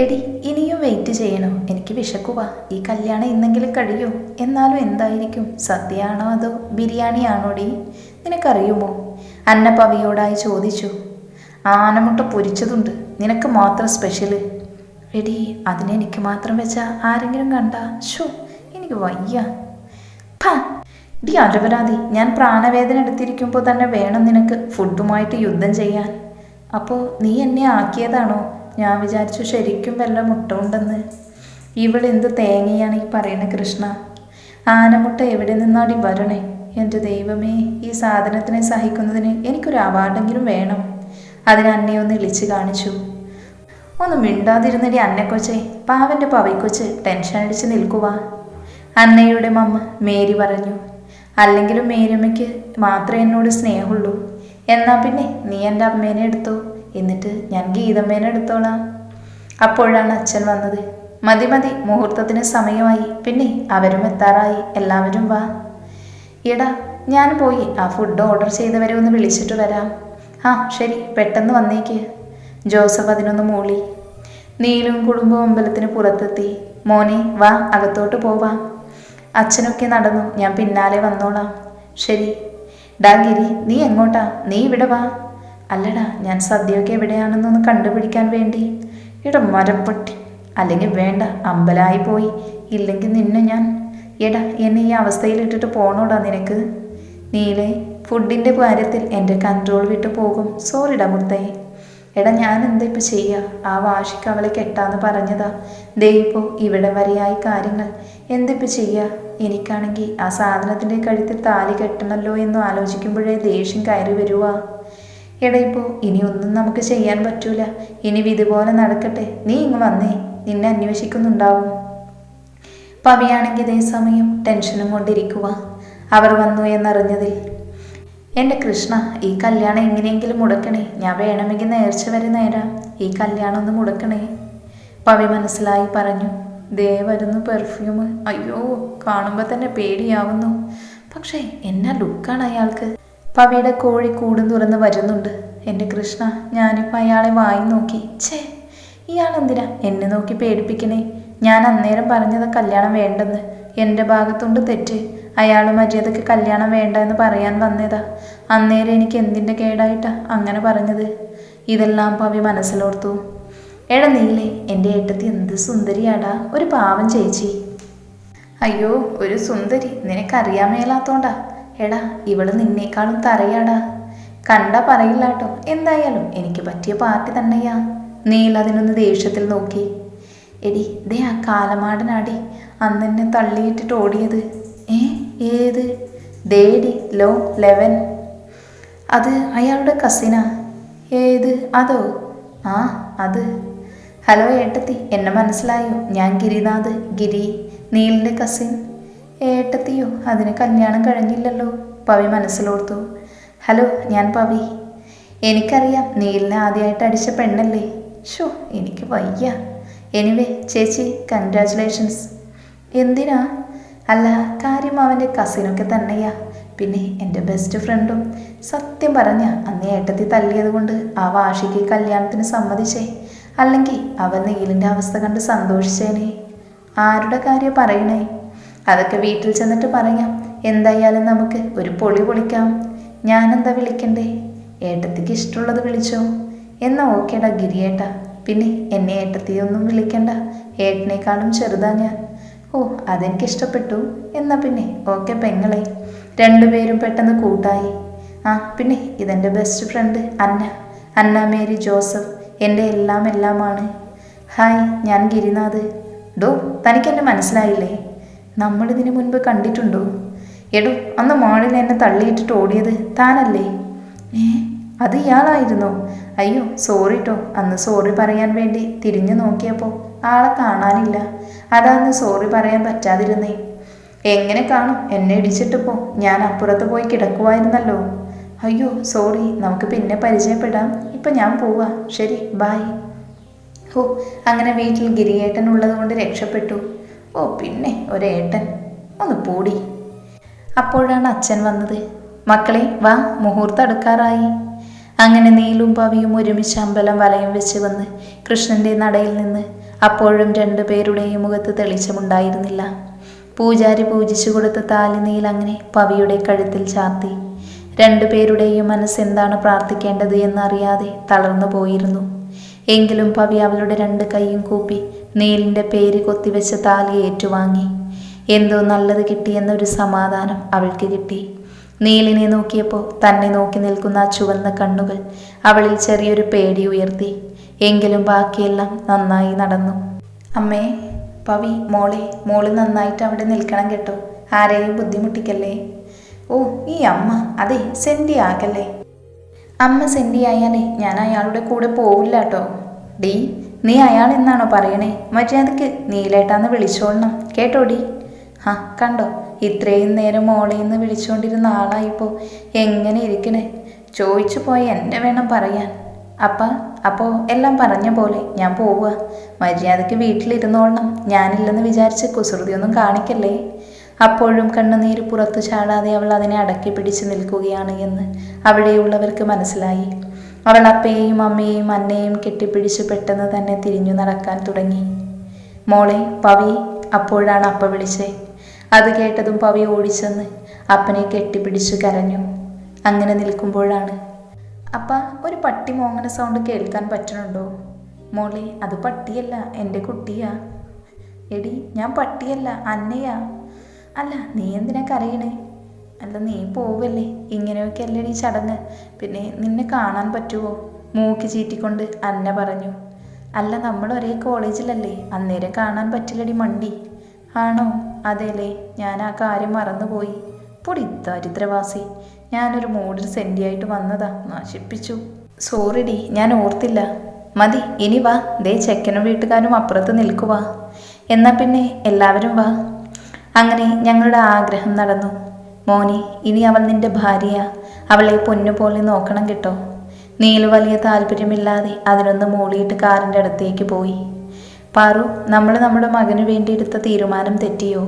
എടി ഇനിയും വെയിറ്റ് ചെയ്യണോ. എനിക്ക് വിശക്കുവാ. ഈ കല്യാണം ഇന്നെങ്കിലും കഴിയോ. എന്നാലും എന്തായിരിക്കും? സദ്യയാണോ അതോ ബിരിയാണിയാണോടി നിനക്കറിയുമോ? അന്നപ്പവിയോടായി ചോദിച്ചു. ആനമുട്ട പൊരിച്ചതുണ്ട്. നിനക്ക് മാത്രം സ്പെഷ്യൽ എടി അതിനെനിക്ക് മാത്രം വെച്ചാൽ ആരെങ്കിലും കണ്ട? ഷോ എനിക്ക് വയ്യ. ഡി അലവരാതി ഞാൻ പ്രാണവേദന എടുത്തിരിക്കുമ്പോൾ തന്നെ വേണം നിനക്ക് ഫുഡുമായിട്ട് യുദ്ധം ചെയ്യാൻ. അപ്പോൾ നീ എന്നെ ആക്കിയതാണോ? ഞാൻ വിചാരിച്ചു ശരിക്കും വല്ല മുട്ട ഉണ്ടെന്ന് ഇവളെന്ത് തേങ്ങയാണ് ഈ പറയുന്നത് കൃഷ്ണ? ആനമുട്ട എവിടെ നിന്നാടി വരണേ? എന്റെ ദൈവമേ ഈ സാധനത്തിനെ സഹിക്കുന്നതിന് എനിക്കൊരു അവാർഡെങ്കിലും വേണം. അതിന് അന്നെ ഒന്ന് ഇളിച്ച് കാണിച്ചു. ഒന്ന് മിണ്ടാതിരുന്നടി അന്നക്കൊച്ചെ. പാവന്റെ പവയ്ക്കൊച്ച് ടെൻഷൻ അടിച്ച് നിൽക്കുക അന്നയുടെ മമ്മ മേരി പറഞ്ഞു. അല്ലെങ്കിലും മേരിയമ്മയ്ക്ക് മാത്രമേ എന്നോട് സ്നേഹമുള്ളൂ. എന്നാൽ പിന്നെ നീ എന്റെ അമ്മേനെ എടുത്തോ? എന്നിട്ട് ഞാൻ ഗീതമ്മേനെ എടുത്തോളാം. അപ്പോഴാണ് അച്ഛൻ വന്നത്. മതി മതി മുഹൂർത്തത്തിന് സമയമായി. പിന്നെ അവരും എത്താറായി. എല്ലാവരും വാ. എടാ ഞാൻ പോയി. ആ ഫുഡ് ഓർഡർ ചെയ്തവരെ ഒന്ന് വിളിച്ചിട്ട് വരാം. ആ ശരി പെട്ടെന്ന് വന്നേക്ക്. ജോസഫ് അതിനൊന്ന് മൂളി. നീലും കുടുംബവും അമ്പലത്തിന് പുറത്തെത്തി. മോനെ വാ അകത്തോട്ട് പോവാം. അച്ഛനൊക്കെ നടന്നു. ഞാൻ പിന്നാലെ വന്നോളാം. ശരി. ഡാഗിരി നീ എങ്ങോട്ടാ? നീ ഇവിടെ വാ. അല്ലടാ ഞാൻ സദ്യയൊക്കെ എവിടെയാണെന്നൊന്ന് കണ്ടുപിടിക്കാൻ വേണ്ടി. എടാ മരപ്പട്ടി. അല്ലെങ്കിൽ വേണ്ട അമ്പലായി പോയി. ഇല്ലെങ്കിൽ നിന്നെ ഞാൻ. എടാ എന്നെ ഈ അവസ്ഥയിൽ ഇട്ടിട്ട് പോണോടാ നിനക്ക്. നീലെ ഫുഡിന്റെ കാര്യത്തിൽ എന്റെ കൺട്രോൾ വിട്ടു പോകും. സോറിടാ മുത്തേ. എടാ ഞാൻ എന്താ ഇപ്പം ചെയ്യുക ആ വാശിക്ക് അവളെ കെട്ടാന്ന് പറഞ്ഞതാ. ദേ ഇവിടെ വരെയായി കാര്യങ്ങൾ. എന്തിപ്പോൾ ചെയ്യുക എനിക്കാണെങ്കിൽ ആ സാധനത്തിന്റെ കഴുത്തിൽ താലി കെട്ടണമല്ലോ എന്ന് ആലോചിക്കുമ്പോഴേ ദേഷ്യം കയറി വരുവാ. എടാ ഇപ്പോൾ ഇനി ഒന്നും നമുക്ക് ചെയ്യാൻ പറ്റൂല. ഇനി ഇതുപോലെ നടക്കട്ടെ. നീ ഇങ്ങ് വന്നേ. നിന്നെ അന്വേഷിക്കുന്നുണ്ടാവും. പവിയാണെങ്കിൽ ഇതേ സമയം ടെൻഷനും കൊണ്ടിരിക്കുക. അവർ വന്നു എന്നറിഞ്ഞതിൽ എന്റെ കൃഷ്ണ ഈ കല്യാണം എങ്ങനെയെങ്കിലും മുടക്കണേ. ഞാൻ വേണമെങ്കിൽ നേർച്ച വരെ നേരാം. ഈ കല്യാണം ഒന്ന് മുടക്കണേ. പവി മനസ്സിലായി പറഞ്ഞു ദേ വരുന്നു പെർഫ്യൂം അയ്യോ കാണുമ്പോൾ തന്നെ പേടിയാവുന്നു. പക്ഷേ എന്നാ ലുക്കാണ് അയാൾക്ക്? പവിയുടെ കോഴി കൂടും തുറന്ന് വരുന്നുണ്ട്. എന്റെ കൃഷ്ണ ഞാനിപ്പോൾ അയാളെ വായി നോക്കി. ഛേ ഇയാൾ എന്തിനാ എന്നെ നോക്കി പേടിപ്പിക്കണേ? ഞാൻ അന്നേരം പറഞ്ഞത് കല്യാണം വേണ്ടെന്ന്. എന്റെ ഭാഗത്തുണ്ട് തെറ്റ്. അയാൾ മര്യാദയ്ക്ക് കല്യാണം വേണ്ട എന്ന് പറയാൻ വന്നതാ. അന്നേരം എനിക്ക് എന്തിന്റെ കേടായിട്ടാ അങ്ങനെ പറഞ്ഞത്? ഇതെല്ലാം പവി മനസ്സിലോർത്തു. എടാ നീലേ എന്റെ ഏട്ടത്തി എന്ത് സുന്ദരിയാടാ. ഒരു പാവം ചേച്ചി. അയ്യോ ഒരു സുന്ദരി. നിനക്കറിയാൻ മേലാത്തോണ്ടാ. എടാ ഇവൾ നിന്നേക്കാളും തറയാടാ. കണ്ട പറയില്ല കേട്ടോ എന്തായാലും എനിക്ക് പറ്റിയ പാർട്ടി തന്നെയാ. നീൽ അതിനൊന്ന് ദേഷ്യത്തിൽ നോക്കി. എടി ദേ ആ കാലമാടനാടി. അന്ന് എന്നെ തള്ളിയിട്ടിട്ട് ഓടിയത്. ഏ ഏത്? ദേടി ലോ ലെവൻ. അത് അയാളുടെ കസിനാ. ഏത്? അതോ? ആ അത്. ഹലോ ഏട്ടത്തി എന്നെ മനസ്സിലായോ? ഞാൻ ഗിരിനാഥ് ഗിരി നീലിന്റെ കസിൻ. ഏട്ടത്തിയോ? അതിന് കല്യാണം കഴിഞ്ഞില്ലല്ലോ. പവി മനസ്സിലോർത്തു. ഹലോ ഞാൻ പവി. എനിക്കറിയാം നീലിനെ ആദ്യമായിട്ട് അടിച്ച പെണ്ണല്ലേ. ഷോ എനിക്ക് വയ്യ. എനിവേ ചേച്ചി കൺഗ്രാചുലേഷൻസ് എന്തിനാ? അല്ല കാര്യം അവന്റെ കസിനൊക്കെ തന്നെയാ. പിന്നെ എന്റെ ബെസ്റ്റ് ഫ്രണ്ടും സത്യം പറഞ്ഞ അന്ന് ഏട്ടത്തി തല്ലിയത് കൊണ്ട് ആ വാഷിക്ക് കല്യാണത്തിന് സമ്മതിച്ചേ. അല്ലെങ്കിൽ അവൻ നീലിന്റെ അവസ്ഥ കണ്ട് സന്തോഷിച്ചേനെ. ആരുടെ കാര്യം പറയണേ? അതൊക്കെ വീട്ടിൽ ചെന്നിട്ട് പറയാം. എന്തായാലും നമുക്ക് ഒരു പൊളി പൊളിക്കാം. ഞാനെന്താ വിളിക്കണ്ടേ? ഏട്ടത്തിക്ക് ഇഷ്ടമുള്ളത് വിളിച്ചോ? എന്നാ ഓക്കേടാ ഗിരിയേട്ട. പിന്നെ എന്നെ ഏട്ടത്തിയൊന്നും വിളിക്കണ്ട. ഏട്ടനേക്കാളും ചെറുതാ ഞാൻ. ഓ അതെനിക്ക് ഇഷ്ടപ്പെട്ടു എന്നാ പിന്നെ ഓക്കെ പെങ്ങളെ. രണ്ടുപേരും പെട്ടെന്ന് കൂട്ടായി. ആ പിന്നെ ഇതെന്റെ ബെസ്റ്റ് ഫ്രണ്ട് അന്ന. അന്ന മേരി ജോസഫ്. എന്റെ എല്ലാം എല്ലാമാണ്. ഹായ് ഞാൻ ഗിരിനാഥ്. ഡോ തനിക്കെന്നെ മനസ്സിലായില്ലേ? നമ്മളിതിനു മുൻപ് കണ്ടിട്ടുണ്ടോ? എടോ അന്ന് മാളിൽ എന്നെ തള്ളിയിട്ടിട്ട് ഓടിയത് താനല്ലേ? ഏ അത് ഇയാളായിരുന്നോ? അയ്യോ സോറി ട്ടോ. അന്ന് സോറി പറയാൻ വേണ്ടി തിരിഞ്ഞു നോക്കിയപ്പോൾ ആളെ കാണാനില്ല. അതാന്ന് സോറി പറയാൻ പറ്റാതിരുന്നേ. എങ്ങനെ കാണും? എന്നെ ഇടിച്ചിട്ടിപ്പോ ഞാൻ അപ്പുറത്ത് പോയി കിടക്കുമായിരുന്നല്ലോ അയ്യോ സോറി നമുക്ക് പിന്നെ പരിചയപ്പെടാം. ഇപ്പം ഞാൻ പോവാ. ശരി ബായ് ഓ അങ്ങനെ വീട്ടിൽ ഗിരിയേട്ടൻ ഉള്ളതുകൊണ്ട് രക്ഷപ്പെട്ടു. ഓ പിന്നെ ഒരേട്ടൻ. ഒന്ന് പൂടി. അപ്പോഴാണ് അച്ഛൻ വന്നത്. മക്കളെ വാ മുഹൂർത്തം അടുക്കാറായി. അങ്ങനെ നീലും പവിയും ഒരുമിച്ച് അമ്പലം വലയം വെച്ച് വന്ന് കൃഷ്ണന്റെ നടയിൽ നിന്ന് അപ്പോഴും രണ്ടുപേരുടെയും മുഖത്ത് തെളിച്ചമുണ്ടായിരുന്നില്ല. പൂജാരി പൂജിച്ചു കൊടുത്ത താലിനീൽ അങ്ങനെ പവിയുടെ കഴുത്തിൽ ചാർത്തി. രണ്ടുപേരുടെയും മനസ്സെന്താണ് പ്രാർത്ഥിക്കേണ്ടത് എന്നറിയാതെ തളർന്നു പോയിരുന്നു. എങ്കിലും പവി അവളുടെ രണ്ട് കൈയും കൂപ്പി നീലിന്റെ പേര് കൊത്തിവെച്ച താലി ഏറ്റുവാങ്ങി. എന്തോ നല്ലത് കിട്ടിയെന്നൊരു സമാധാനം അവൾക്ക് കിട്ടി. നീലിനെ നോക്കിയപ്പോൾ തന്നെ നോക്കി നിൽക്കുന്ന ആ ചുവന്ന കണ്ണുകൾ അവളിൽ ചെറിയൊരു പേടി ഉയർത്തി. എങ്കിലും ബാക്കിയെല്ലാം നന്നായി നടന്നു. അമ്മേ പവി മോളെ മോൾ നന്നായിട്ട് അവിടെ നിൽക്കണം കേട്ടോ. ആരെയും ബുദ്ധിമുട്ടിക്കല്ലേ? ഓ ഈ അമ്മ അതെ സെൻഡി ആകല്ലേ? അമ്മ സെൻഡി ആയാലേ ഞാൻ അയാളുടെ കൂടെ പോവില്ല കേട്ടോ ഡീ നീ അയാൾ എന്നാണോ പറയണേ? മര്യാദയ്ക്ക് നീലേട്ടാന്ന് വിളിച്ചോളണം. കേട്ടോടി? ആ കണ്ടോ? ഇത്രയും നേരം മോളേന്ന് വിളിച്ചുകൊണ്ടിരുന്ന ആളായിപ്പോ. എങ്ങനെ ഇരിക്കണേ? ചോദിച്ചു പോയി എന്നെ വേണം പറയാൻ. അപ്പ അപ്പോ എല്ലാം പറഞ്ഞ പോലെ ഞാൻ പോവുക. മര്യാദയ്ക്ക് വീട്ടിലിരുന്നോളണം. ഞാനില്ലെന്ന് വിചാരിച്ച് കുസൃതിയൊന്നും കാണിക്കല്ലേ? അപ്പോഴും കണ്ണുനീര് പുറത്തു ചാടാതെ അവൾ അതിനെ അടക്കി പിടിച്ച് നിൽക്കുകയാണ് എന്ന് അവിടെയുള്ളവർക്ക് മനസ്സിലായി. അവൾ അപ്പയെയും അമ്മയെയും അന്നയെയും കെട്ടിപ്പിടിച്ച് പെട്ടെന്ന് തന്നെ തിരിഞ്ഞു നടക്കാൻ തുടങ്ങി. മോളെ പവി അപ്പോഴാണ് അപ്പ വിളിച്ചേ. അത് കേട്ടതും പവി ഓടിച്ചെന്ന് അപ്പനെ കെട്ടിപ്പിടിച്ച് കരഞ്ഞു. അങ്ങനെ നിൽക്കുമ്പോഴാണ്. അപ്പ ഒരു പട്ടി മോങ്ങന സൗണ്ട് കേൾക്കാൻ പറ്റണുണ്ടോ? മോളെ അത് പട്ടിയല്ല എന്റെ കുട്ടിയാ. എടി ഞാൻ പട്ടിയല്ല അന്നയാ. അല്ല നീ എന്തിനാ കരയണേ? അല്ല നീ പോവല്ലേ? ഇങ്ങനെയൊക്കെ അല്ലേ നീ ചടങ്ങ്? പിന്നെ നിന്നെ കാണാൻ പറ്റുമോ മൂക്ക് ചീറ്റിക്കൊണ്ട് അന്ന പറഞ്ഞു. അല്ല നമ്മൾ ഒരേ കോളേജിലല്ലേ? അന്നേരം കാണാൻ പറ്റില്ലടി മണ്ടി. ആണോ? അതെല്ലേ ഞാൻ ആ കാര്യം മറന്നുപോയി. പൊടി ദരിദ്രവാസി ഞാനൊരു മൂടിൽ സെന്റിയായിട്ട് വന്നതാ. നശിപ്പിച്ചു. സോറിടി ഞാൻ ഓർത്തില്ല. മതി ഇനി വാ. ദേ ചെക്കനും വീട്ടുകാരും അപ്പുറത്ത് നിൽക്കുവാ. എന്നാ പിന്നെ എല്ലാവരും വാ. അങ്ങനെ ഞങ്ങളുടെ ആഗ്രഹം നടന്നു. മോനി ഇനി അവൾ നിന്റെ ഭാര്യ അവളെ പൊന്നുപോലെ നോക്കണം കേട്ടോ. നീൽ വലിയ താല്പര്യമില്ലാതെ അതിനൊന്ന് മൂളിയിട്ട് കാറിന്റെ അടുത്തേക്ക് പോയി. പാറു നമ്മൾ നമ്മുടെ മകന് വേണ്ടി എടുത്ത തീരുമാനം തെറ്റിയോ?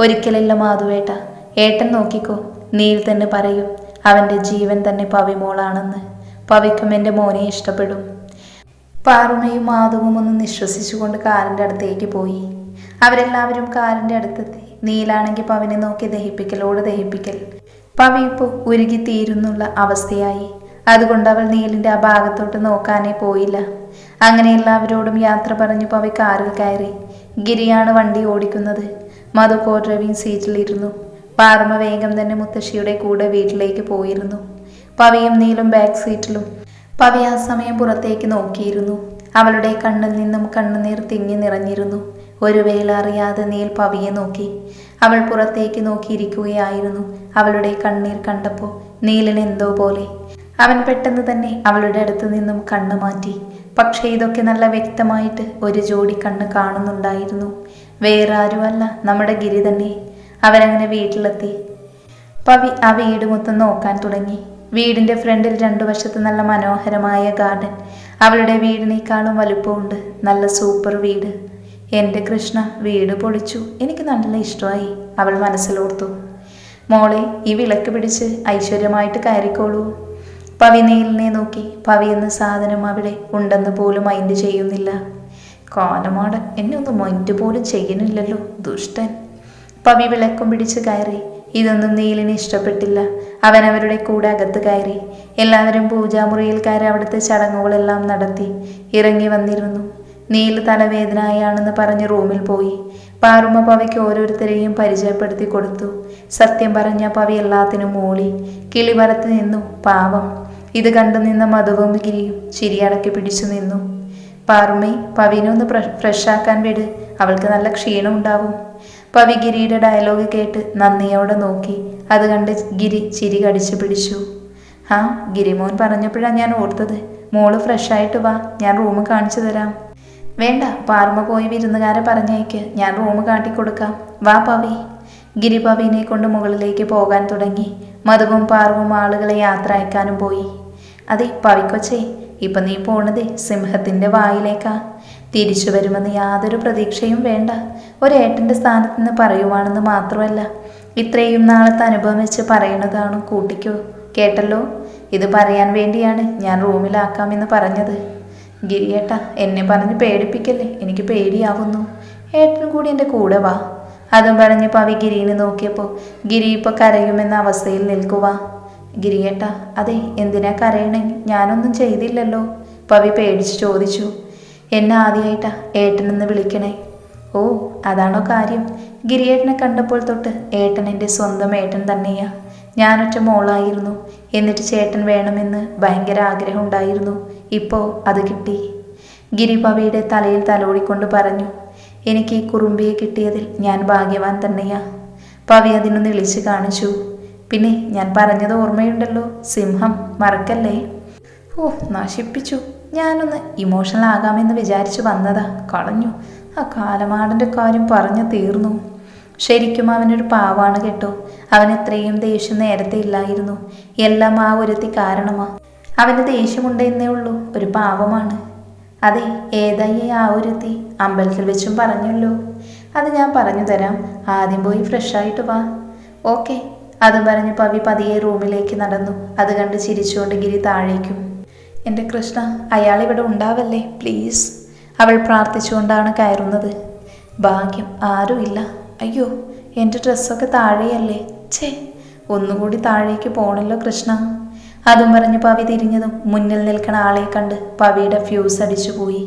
ഒരിക്കലല്ല മാധുവേട്ട. ഏട്ടൻ നോക്കിക്കോ. നീൽ തന്നെ പറയും അവന്റെ ജീവൻ തന്നെ പവിമോളാണെന്ന്. പവിക്കും എന്റെ മോനെ ഇഷ്ടപ്പെടും. പാറുമയും മാധവും ഒന്ന് നിശ്വസിച്ചുകൊണ്ട് കാറിന്റെ അടുത്തേക്ക് പോയി. അവരെല്ലാവരും കാറിന്റെ അടുത്തെത്തി. നീലാണെങ്കിൽ പവനെ നോക്കി ദഹിപ്പിക്കലോട് ദഹിപ്പിക്കൽ. പവി ഉരുകി തീരുന്നുള്ള അവസ്ഥയായി. അതുകൊണ്ട് അവൾ നീലിന്റെ ആ ഭാഗത്തോട്ട് നോക്കാനേ പോയില്ല. അങ്ങനെ എല്ലാവരോടും യാത്ര പറഞ്ഞു പവി കാറിൽ കയറി. ഗിരിയാണ് വണ്ടി ഓടിക്കുന്നത്. മധു കോ ഡ്രൈവിംഗ് സീറ്റിലിരുന്നു. പാർമ വേഗം തന്നെ മുത്തശ്ശിയുടെ കൂടെ വീട്ടിലേക്ക് പോയിരുന്നു. പവിയും നീലും ബാക്ക് സീറ്റിലും. പവി ആ സമയം പുറത്തേക്ക് നോക്കിയിരുന്നു. അവളുടെ കണ്ണിൽ നിന്നും കണ്ണുനീർ തിങ്ങി നിറഞ്ഞിരുന്നു. ഒരു വേല അറിയാതെ നീൽ പവിയെ നോക്കി. അവൾ പുറത്തേക്ക് നോക്കിയിരിക്കുകയായിരുന്നു. അവളുടെ കണ്ണീർ കണ്ടപ്പോൾ നീലിന് എന്തോ പോലെ. അവൻ പെട്ടെന്ന് തന്നെ അവളുടെ അടുത്ത് നിന്നും കണ്ണു മാറ്റി. പക്ഷേ ഇതൊക്കെ നല്ല വ്യക്തമായിട്ട് ഒരു ജോഡി കണ്ണ് കാണുന്നുണ്ടായിരുന്നു. വേറെ ആരുമല്ല നമ്മുടെ ഗിരി തന്നെ. അവരങ്ങനെ വീട്ടിലെത്തി. പവി ആ വീട് മൊത്തം നോക്കാൻ തുടങ്ങി. വീടിന്റെ ഫ്രണ്ടിൽ രണ്ടു വശത്ത് നല്ല മനോഹരമായ ഗാർഡൻ. അവളുടെ വീടിനേക്കാളും വലുപ്പമുണ്ട്. നല്ല സൂപ്പർ വീട്. എന്റെ കൃഷ്ണ വീട് പൊളിച്ചു. എനിക്ക് നല്ല ഇഷ്ടമായി. അവൾ മനസ്സിലോർത്തു. മോളെ ഈ വിളക്ക് പിടിച്ച് ഐശ്വര്യമായിട്ട് കയറിക്കോളൂ. പവിനയിലിനെ നോക്കി. പവി എന്ന സാധനം അവിടെ ഉണ്ടെന്ന് പോലും മൈൻഡ് ചെയ്യുന്നില്ല. കാലമാടൻ എന്നെ ഒന്ന് മൈൻഡ് പോലും ചെയ്യുന്നില്ലല്ലോ ദുഷ്ടൻ. പവി വിളക്കും പിടിച്ച് കയറി. ഇതൊന്നും നീലിനെ ഇഷ്ടപ്പെട്ടില്ല. അവൻ അവരുടെ കൂടെ അകത്ത് കയറി. എല്ലാവരും പൂജാമുറിയിൽ കയറി അവിടുത്തെ ചടങ്ങുകളെല്ലാം നടത്തി. ഇറങ്ങി വന്നിരുന്നു. നീൽ തലവേദനയാണെന്ന് പറഞ്ഞ് റൂമിൽ പോയി. പാറുമ്മ പവയ്ക്ക് ഓരോരുത്തരെയും പരിചയപ്പെടുത്തി കൊടുത്തു. സത്യം പറഞ്ഞ പവി എല്ലാത്തിനും മൂളി. കിളി വരത്ത് നിന്നു. പാവം. ഇത് കണ്ടു നിന്ന മധുവും ഗിരിയും ചിരിയടക്കി പിടിച്ചു നിന്നു. പാറുമ്മേ പവിനെ ഒന്ന് ഫ്രഷ് ആക്കാൻ വിട്. അവൾക്ക് നല്ല ക്ഷീണം ഉണ്ടാവും. പവി ഗിരിയുടെ ഡയലോഗ് കേട്ട് നന്ദിയോടെ നോക്കി. അത് കണ്ട് ഗിരി ചിരി കടിച്ചു പിടിച്ചു. ആ ഗിരിമോൻ പറഞ്ഞപ്പോഴാണ് ഞാൻ ഓർത്തത്. മോൾ ഫ്രഷായിട്ട് വാ. ഞാൻ റൂം കാണിച്ചു തരാം. വേണ്ട പാർമ പോയി വിരുന്നുകാരെ പറഞ്ഞേക്ക് ഞാൻ റൂം കാട്ടിക്കൊടുക്കാം. വാ പവി. ഗിരി പവിനെ കൊണ്ട് മുകളിലേക്ക് പോകാൻ തുടങ്ങി. മധുവും പാർവും ആളുകളെ യാത്ര അയക്കാനും പോയി. അതെ പവിക്കൊച്ചേ ഇപ്പൊ നീ പോണത് സിംഹത്തിന്റെ വായിലേക്കാ. തിരിച്ചു വരുമെന്ന് യാതൊരു പ്രതീക്ഷയും വേണ്ട. ഒരേട്ടന്റെ സ്ഥാനത്ത് നിന്ന് പറയുവാണെന്ന് മാത്രമല്ല ഇത്രയും നാളത്തെ അനുഭവം വെച്ച് പറയണതാണ് കൂട്ടിക്കോ. കേട്ടല്ലോ? ഇത് പറയാൻ വേണ്ടിയാണ് ഞാൻ റൂമിലാക്കാമെന്ന് പറഞ്ഞത്. ഗിരിയേട്ട എന്നെ പറഞ്ഞ് പേടിപ്പിക്കല്ലേ? എനിക്ക് പേടിയാവുന്നു. ഏട്ടനും കൂടി എന്റെ കൂടെ വാ. അതും പറഞ്ഞ് പവി ഗിരീനെ നോക്കിയപ്പോൾ ഗിരി ഇപ്പോൾ കരയുമെന്ന അവസ്ഥയിൽ നിൽക്കുക ഗിരിയേട്ട അതെ എന്തിനാ കരയണേ? ഞാനൊന്നും ചെയ്തില്ലല്ലോ. പവി പേടിച്ച് ചോദിച്ചു. എന്നെ ആദ്യമായിട്ടാ ഏട്ടനെന്ന് വിളിക്കണേ. ഓ അതാണോ കാര്യം? ഗിരിയേട്ടനെ കണ്ടപ്പോൾ തൊട്ട് ഏട്ടൻ എന്റെ സ്വന്തം ഏട്ടൻ തന്നെയാ. ഞാനൊറ്റ മോളായിരുന്നു. എന്നിട്ട് ചേട്ടൻ വേണമെന്ന് ഭയങ്കര ആഗ്രഹം ഉണ്ടായിരുന്നു. ഇപ്പോൾ അത് കിട്ടി. ഗിരിപവയുടെ തലയിൽ തലോടിക്കൊണ്ട് പറഞ്ഞു എനിക്ക് ഈ കുറുമ്പിയെ കിട്ടിയതിൽ ഞാൻ ഭാഗ്യവാൻ തന്നെയാ. പവി അതിനൊന്ന് വിളിച്ച് കാണിച്ചു. പിന്നെ ഞാൻ പറഞ്ഞത് ഓർമ്മയുണ്ടല്ലോ സിംഹം മറക്കല്ലേ? ഓ നശിപ്പിച്ചു. ഞാനൊന്ന് ഇമോഷണൽ ആകാമെന്ന് വിചാരിച്ചു വന്നതാ കളഞ്ഞു. ആ കാലമാടന്റെ കാര്യം പറഞ്ഞു തീർന്നു. ശരിക്കും അവനൊരു പാവാണ് കേട്ടോ. അവൻ എത്രയും ദേഷ്യം നേരത്തെ ഇല്ലായിരുന്നു. എല്ലാം ആ ഒരുത്തി കാരണമാ. അവന് ദേഷ്യമുണ്ടെന്നേ ഉള്ളൂ. ഒരു പാവമാണ്. അതെ ഏതായി ആ ഒരുത്തി അമ്പലത്തിൽ വെച്ചും പറഞ്ഞല്ലോ. അത് ഞാൻ പറഞ്ഞു തരാം. ആദ്യം പോയി ഫ്രഷായിട്ട് വാ. ഓക്കെ. അതും പറഞ്ഞു പവി പതിയെ റൂമിലേക്ക് നടന്നു. അത് കണ്ട് ചിരിച്ചുകൊണ്ട് ഗിരി താഴേക്കും. എന്റെ കൃഷ്ണ അയാൾ ഇവിടെ ഉണ്ടാവല്ലേ? പ്ലീസ്. അവൾ പ്രാർത്ഥിച്ചുകൊണ്ടാണ് കയറുന്നത്. ഭാഗ്യം ആരുമില്ല. അയ്യോ എന്റെ ഡ്രസ്സൊക്കെ താഴെയല്ലേ? ഛേ ഒന്നുകൂടി താഴേക്ക് പോണല്ലോ കൃഷ്ണ. അതും പറഞ്ഞ് പവി തിരിഞ്ഞതും മുന്നിൽ നിൽക്കണ ആളെ കണ്ട് പവിയുടെ ഫ്യൂസ് അടിച്ചു പോയി